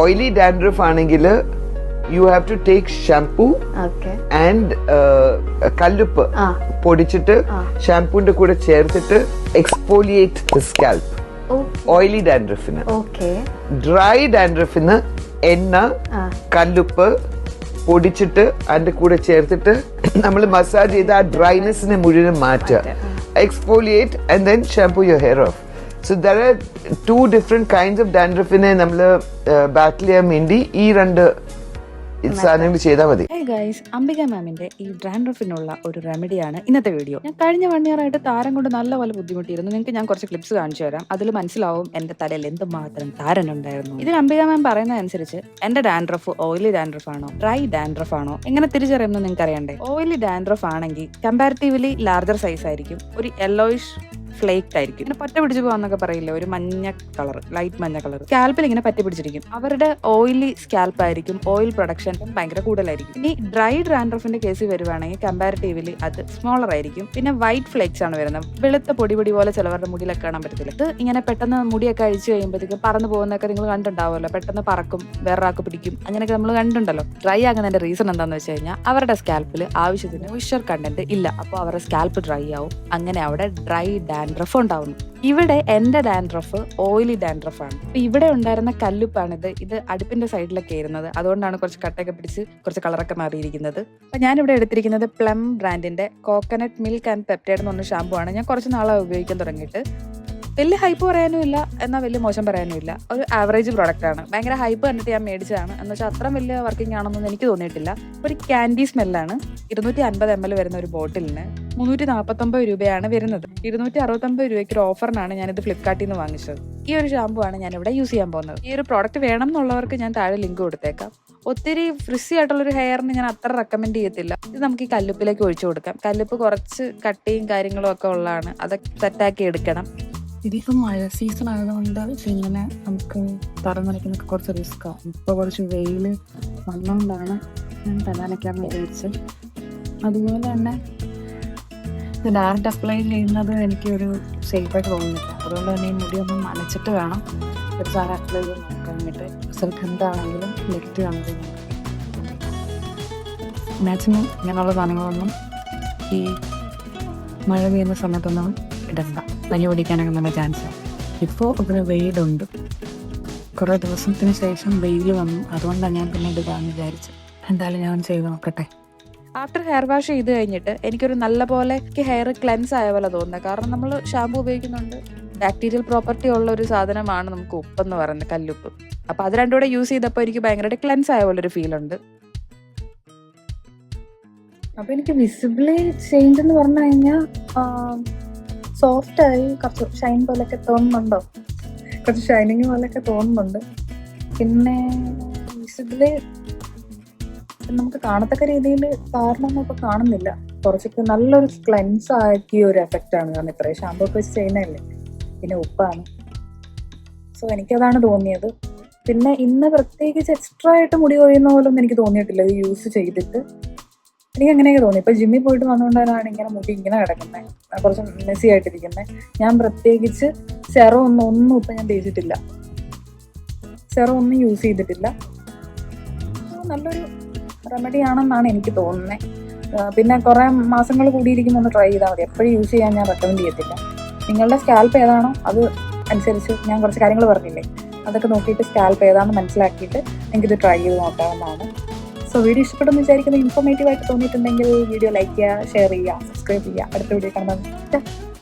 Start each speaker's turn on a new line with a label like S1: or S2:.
S1: Oily dandruff ആണെങ്കിൽ you have to take shampoo and കല്ലുപ്പ്. പൊടിച്ചിട്ട് ഷാംപൂന്റെ കൂടെ ചേർത്തിട്ട് എക്സ്പോലിയേറ്റ് സ്കാൽപ്പ് ഓയിലി ഡാൻഡ്രഫിന് ഡ്രൈ ഡാൻഡ്രഫിന് എണ്ണ. കല്ലുപ്പ് പൊടിച്ചിട്ട് അതിന്റെ കൂടെ ചേർത്തിട്ട് നമ്മൾ മസാജ് ചെയ്ത് ആ ഡ്രൈനെസ്സിനെ മുഴുവൻ മാറ്റുക. Exfoliate and then shampoo your hair off so there are two different kinds of ഡാൻഡ്രഫിനെ നമ്മൾ ബാറ്റിൽ ചെയ്യാൻ വേണ്ടി ഈ രണ്ട് സാധനങ്ങൾ ചെയ്താൽ മതി.
S2: ഗൈസ് അംബിക മാമിന്റെ ഈ ഡ്രാൻഡ്രഫിനുള്ള ഒരു റെമഡിയാണ് ഇന്നത്തെ വീഡിയോ ഞാൻ കഴിഞ്ഞ വൺ ഇയർ ആയിട്ട് താരം കൊണ്ട് നല്ല നല്ലപോലെ ബുദ്ധിമുട്ടിയിരുന്നു. നിങ്ങൾക്ക് ഞാൻ കുറച്ച് ക്ലിപ്സ് കാണിച്ചു തരാം. അതിൽ മനസ്സിലാവും എന്റെ തലയിൽ എന്തുമാത്രം താരൻ ഉണ്ടായിരുന്നു. ഇതിൽ അംബിക മാം പറയുന്നതനുസരിച്ച് എന്റെ ഡാൻഡ്രഫ് ഓയിലി ഡാൻഡ്രഫ് ആണോ ഡ്രൈ ഡാൻഡ്രഫ് ആണോ എങ്ങനെ തിരിച്ചറിയുമെന്ന് നിങ്ങൾക്ക് അറിയണ്ടേ ഓയിലി ഡാൻഡ്രഫ് ആണെങ്കിൽ കമ്പാരിറ്റീവ്ലി ലാർജർ സൈസ് ആയിരിക്കും. ഒരു യെല്ലോയിഷ് ഫ്ലേക്ക് ആയിരിക്കും. ഇങ്ങനെ പറ്റ പിടിച്ചു പോകാന്നൊക്കെ പറയില്ല? ഒരു മഞ്ഞ കളർ ലൈറ്റ് മഞ്ഞ കളർ സ്കാൽപ്പിൽ ഇങ്ങനെ പറ്റി പിടിച്ചിരിക്കും. അവരുടെ ഓയിലി സ്കാൽപ്പ് ആയിരിക്കും ഓയിൽ പ്രൊഡക്ഷൻ ഭയങ്കര കൂടുതലായിരിക്കും. ഇനി ഡ്രൈ ഡ്രാൻഡ്രഫിന്റെ കേസിൽ വരുവാണെങ്കിൽ കമ്പാരിറ്റീവ്ലി അത് സ്മോളർ ആയിരിക്കും. പിന്നെ വൈറ്റ് ഫ്ലേക്സ് ആണ് വരുന്നത്. വെളുത്ത പൊടി പൊടി പോലെ ചിലവരുടെ മുടിയിലൊക്കെ കാണാൻ പറ്റത്തില്ല. ഇത് ഇങ്ങനെ പെട്ടെന്ന് മുടിയൊക്കെ അഴിച്ചു കഴിയുമ്പോഴത്തേക്കും പറന്നു പോകുന്നൊക്കെ നിങ്ങൾ കണ്ടിട്ടുണ്ടാവുമല്ലോ. പെട്ടെന്ന് പറക്കും വേറൊരാൾക്ക് പിടിക്കും. അങ്ങനെയൊക്കെ നമ്മൾ കണ്ടുണ്ടല്ലോ ഡ്രൈ ആകുന്നതിന്റെ റീസൺ എന്താണെന്ന് വെച്ച് കഴിഞ്ഞാൽ അവരുടെ സ്കാൽപ്പിൽ ആവശ്യത്തിന് മോയ്സ്ചർ കണ്ടന്റ് ഇല്ല. അപ്പോൾ അവരുടെ സ്കാൽപ്പ് ഡ്രൈ ആവും. അങ്ങനെ അവിടെ ഡ്രൈ ഡാൻഡ്രഫ് ഉണ്ടാവുന്നു. ഇവിടെ എന്റെ ഡാൻഡ്രഫ് ഓയിലി ഡാൻഡ്രഫ് ആണ് ഇവിടെ ഉണ്ടായിരുന്ന കല്ലുപ്പാണിത് ഇത് അടുപ്പിന്റെ സൈഡിലൊക്കെ ഇരുന്നത് അതുകൊണ്ടാണ് കുറച്ച് കട്ടയൊക്കെ പിടിച്ച് കുറച്ച് കളറൊക്കെ മാറിയിരിക്കുന്നത്. അപ്പൊ ഞാനിവിടെ എടുത്തിരിക്കുന്നത് പ്ലം ബ്രാൻഡിന്റെ കോക്കനട്ട് മിൽക്ക് ആൻഡ് പെപ്റ്റൈഡ് എന്ന് പറഞ്ഞ ഷാമ്പു ആണ്. ഞാൻ കുറച്ച് നാളായി ഉപയോഗിക്കാൻ തുടങ്ങിയിട്ട്. വലിയ ഹൈപ്പ് പറയാനും ഇല്ല എന്നാൽ വലിയ മോശം പറയാനും ഇല്ല. ഒരു ആവറേജ് പ്രോഡക്റ്റ് ആണ്. ഭയങ്കര ഹൈപ്പ് കണ്ടിട്ട് ഞാൻ മേടിച്ചതാണ്. എന്ന് വെച്ചാൽ അത്ര വലിയ വർക്കിംഗ് ആണെന്നൊന്നും എനിക്ക് തോന്നിയിട്ടില്ല. ഒരു ക്യാൻഡി സ്മെല്ലാണ് ഇരുന്നൂറ്റി അൻപത് എം എൽ വരുന്ന ഒരു ബോട്ടിലിന് മുന്നൂറ്റി നാൽപ്പത്തൊമ്പത് രൂപയാണ് വരുന്നത്. ഇരുന്നൂറ്റി അറുപത്തൊമ്പത് രൂപയ്ക്ക് ഒരു ഓഫറിനാണ് ഞാനിത് ഫ്ലിപ്കാർട്ടിൽ നിന്ന് വാങ്ങിച്ചത്. ഈ ഒരു ഷാമ്പു ആണ് ഞാൻ ഇവിടെ യൂസ് ചെയ്യാൻ പോകുന്നത്. ഈ ഒരു പ്രോഡക്റ്റ് വേണം എന്നുള്ളവർക്ക് ഞാൻ താഴെ ലിങ്ക് കൊടുത്തേക്കാം. ഒത്തിരി ഫ്രിസി ആയിട്ടുള്ളൊരു ഹെയറിന് ഞാൻ അത്ര റെക്കമെൻഡ് ചെയ്യത്തില്ല. ഇത് നമുക്ക് ഈ കല്ലുപ്പിലേക്ക് ഒഴിച്ചു കൊടുക്കാം. കല്ലുപ്പ് കുറച്ച് കട്ടിയും കാര്യങ്ങളും ഒക്കെ ഉള്ളതാണ്. അതൊക്കെ സെറ്റാക്കി എടുക്കണം.
S3: ഇതിപ്പം മഴ സീസൺ ആയതുകൊണ്ട് ഇങ്ങനെ നമുക്ക് തറന്നടിക്കുന്നൊക്കെ കുറച്ച് റിസ്ക് ആവും ഇപ്പോൾ കുറച്ച് വെയിൽ വന്നുകൊണ്ടാണ് ഞാൻ തലാനയ്ക്കാൻ വിചാരിച്ചത് അതുപോലെ തന്നെ ഡയറക്റ്റ് അപ്ലൈ ചെയ്യുന്നത് എനിക്ക് ഒരു സേഫായിട്ട് തോന്നുന്നില്ല. അതുകൊണ്ട് തന്നെ ഈ മുടി ഒന്ന് നനച്ചിട്ട് വേണം. ഒരു സാറ് അപ്ലൈ ചെയ്ത് നോക്കാൻ വേണ്ടിയിട്ട്. റിസൾട്ട് എന്താണെങ്കിലും നെഗറ്റീവ് ആണെങ്കിലും മാക്സിമം ഇങ്ങനെയുള്ള സാധനങ്ങളൊന്നും ഈ മഴ പെയ്യുന്ന സമയത്തൊന്നും ഇടണ്ട. പനി പിടിക്കാനൊക്കെ നല്ല ചാൻസ്. ഇപ്പോൾ ഇവിടെ വെയിലുണ്ട്. കുറേ ദിവസത്തിന് ശേഷം വെയിൽ വന്നു. അതുകൊണ്ടാണ് ഞാൻ പിന്നെ ഇടുകാന്ന് വിചാരിച്ചത്. എന്തായാലും ഞാൻ ചെയ്ത് നോക്കട്ടെ.
S2: ആഫ്റ്റർ ഹെയർ വാഷ് ചെയ്ത് കഴിഞ്ഞിട്ട് എനിക്കൊരു നല്ല പോലെ ഹെയർ ക്ലെൻസ് ആയ പോലെ തോന്നുന്നത് കാരണം നമ്മൾ ഷാമ്പു ഉപയോഗിക്കുന്നുണ്ട്. ബാക്ടീരിയൽ പ്രോപ്പർട്ടി ഉള്ള ഒരു സാധനമാണ് നമുക്ക് ഉപ്പെന്ന് പറയുന്നത് കല്ലുപ്പ്. അപ്പൊ അത് രണ്ടും കൂടെ യൂസ് ചെയ്തപ്പോൾ എനിക്ക് ഭയങ്കരമായിട്ട് ക്ലെൻസ് ആയ പോലെ ഒരു ഫീൽ ഉണ്ട്.
S3: അപ്പോൾ എനിക്ക് വിസിബിളി ചേഞ്ച് എന്ന് പറഞ്ഞു കഴിഞ്ഞാൽ സോഫ്റ്റ് ആയി കുറച്ച് ഷൈൻ പോലെയൊക്കെ തോന്നുന്നുണ്ടോ? കുറച്ച് ഷൈനിങ് പോലെയൊക്കെ തോന്നുന്നുണ്ട്. പിന്നെ ഇതിൽ നമുക്ക് കാണത്തക്ക രീതിയിൽ കാരണമൊന്നും ഇപ്പൊ കാണുന്നില്ല. കുറച്ചൊക്കെ നല്ലൊരു ക്ലെൻസ് ആക്കിയ ഒരു എഫക്റ്റ് ആണ്. കാരണം ഇത്രയും ഷാമ്പൂ ഒക്കെ വെച്ച് ചെയ്യുന്നതല്ലേ? പിന്നെ ഉപ്പാണ്. സോ എനിക്കതാണ് തോന്നിയത്. പിന്നെ ഇന്ന് പ്രത്യേകിച്ച് എക്സ്ട്രാ ആയിട്ട് മുടി കൊഴിയുന്ന പോലൊന്നും എനിക്ക് തോന്നിയിട്ടില്ല. ഇത് യൂസ് ചെയ്തിട്ട്. എനിക്ക് അങ്ങനെയൊക്കെ തോന്നി. ഇപ്പൊ ജിമ്മിൽ പോയിട്ട് വന്നുകൊണ്ടാണ് ഇങ്ങനെ മുടി ഇങ്ങനെ കിടക്കുന്നത് കുറച്ച് മെസ്സി ആയിട്ടിരിക്കുന്നത് ഞാൻ പ്രത്യേകിച്ച് സെറം ഒന്നും ഒന്നും ഇപ്പൊ ഞാൻ തേച്ചിട്ടില്ല. സെറം ഒന്നും യൂസ് ചെയ്തിട്ടില്ല. നല്ലൊരു റെമഡി ആണെന്നാണ് എനിക്ക് തോന്നുന്നത് പിന്നെ കുറെ മാസങ്ങൾ കൂടിയിരിക്കുമ്പോൾ ഒന്ന് ട്രൈ ചെയ്താൽ മതി. എപ്പോഴും യൂസ് ചെയ്യാൻ ഞാൻ റെക്കമെൻഡ് ചെയ്യത്തില്ല. നിങ്ങളുടെ സ്കാൽപ്പ് ഏതാണോ അത് അനുസരിച്ച് ഞാൻ കുറച്ച് കാര്യങ്ങൾ പറഞ്ഞില്ലേ? അതൊക്കെ നോക്കിയിട്ട് സ്കാൽപ്പ് ഏതാണെന്ന് മനസ്സിലാക്കിയിട്ട് ഇത് ട്രൈ ചെയ്ത് നോക്കാവുന്നതാണ്. സോ വീഡിയോ ഇഷ്ടപ്പെടുമെന്ന് വിചാരിക്കുന്നത് ഇൻഫോർമേറ്റീവ് ആയിട്ട് തോന്നിയിട്ടുണ്ടെങ്കിൽ വീഡിയോ ലൈക്ക് ചെയ്യുക ഷെയർ ചെയ്യുക സബ്സ്ക്രൈബ് ചെയ്യുക. അടുത്ത വീഡിയോ കാണാൻ